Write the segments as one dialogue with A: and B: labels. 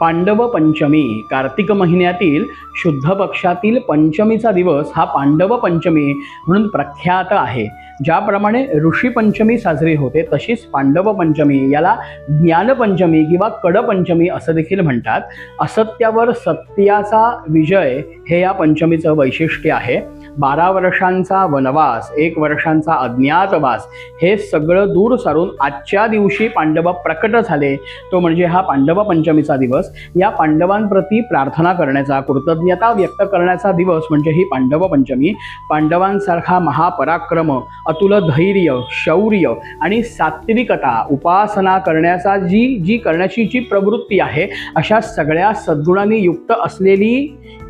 A: पांडव पंचमी कार्तिक महिन्यातील शुद्ध पक्षातील पंचमीचा दिवस हा पांडव पंचमी म्हणून प्रख्यात आहे. ज्याप्रमाणे ऋषी पंचमी साजरी होते तशीच पांडव पंचमी याला ज्ञानपंचमी किंवा कडपंचमी असं देखील म्हणतात. असत्यावर सत्याचा विजय हे या पंचमीचं वैशिष्ट्य आहे. बारा वर्षांचा वनवास एक वर्षांचा अज्ञातवास हे सगळं दूर सारून आजच्या दिवशी पांडव प्रकट झाले. तो म्हणजे हा पांडव पंचमीचा दिवस. या पांडवांप्रती प्रार्थना करण्याचा कृतज्ञता व्यक्त करण्याचा दिवस म्हणजे ही पांडव पंचमी पांडवांसारखा महापराक्रम अतुल धैर्य शौर्य आणि सात्विकता उपासना करण्याचा जी जी करण्याची जी प्रवृत्ती आहे अशा सगळ्या सद्गुणांनी युक्त असलेली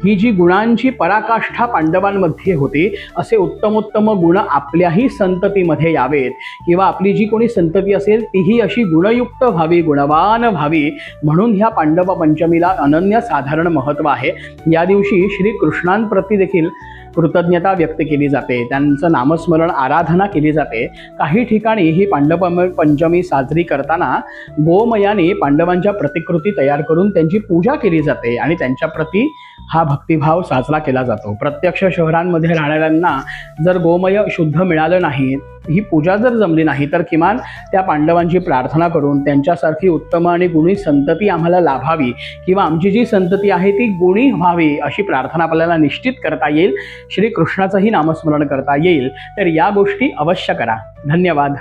A: ही जी गुणांची पराकाष्ठा पांडवांमध्ये होती असे उत्तमोत्तम गुण आपल्याही संततीमध्ये यावेत. किंवा आपली जी कोणी संतती असेल तीही अशी गुणयुक्त व्हावी गुणवान व्हावी. म्हणून ह्या पांडव पंचमीला अनन्यसाधारण महत्त्व आहे. या दिवशी श्रीकृष्णांप्रती देखील कृतज्ञता व्यक्त केली जाते. त्यांचं नामस्मरण आराधना केली जाते. काही ठिकाणी ही पांडव पंचमी साजरी करताना गोमयाने पांडवांच्या प्रतिकृती तयार करून त्यांची पूजा केली जाते आणि त्यांच्याप्रती हा भक्तिभाव साजरा केला जातो. प्रत्यक्ष शहरांमध्ये राहणाऱ्यांना जर गोमय शुद्ध मिळालं नाही ही पूजा जर जमली नाही तर किमान त्या पांडवांची प्रार्थना करून त्यांच्यासारखी उत्तम आणि गुणी संतती आम्हाला लाभावी किंवा आमची जी संतती आहे ती गुणी व्हावी अशी प्रार्थना आपल्याला निश्चित करता येईल. श्रीकृष्णाचंही नामस्मरण करता येईल. तर या गोष्टी अवश्य करा. धन्यवाद.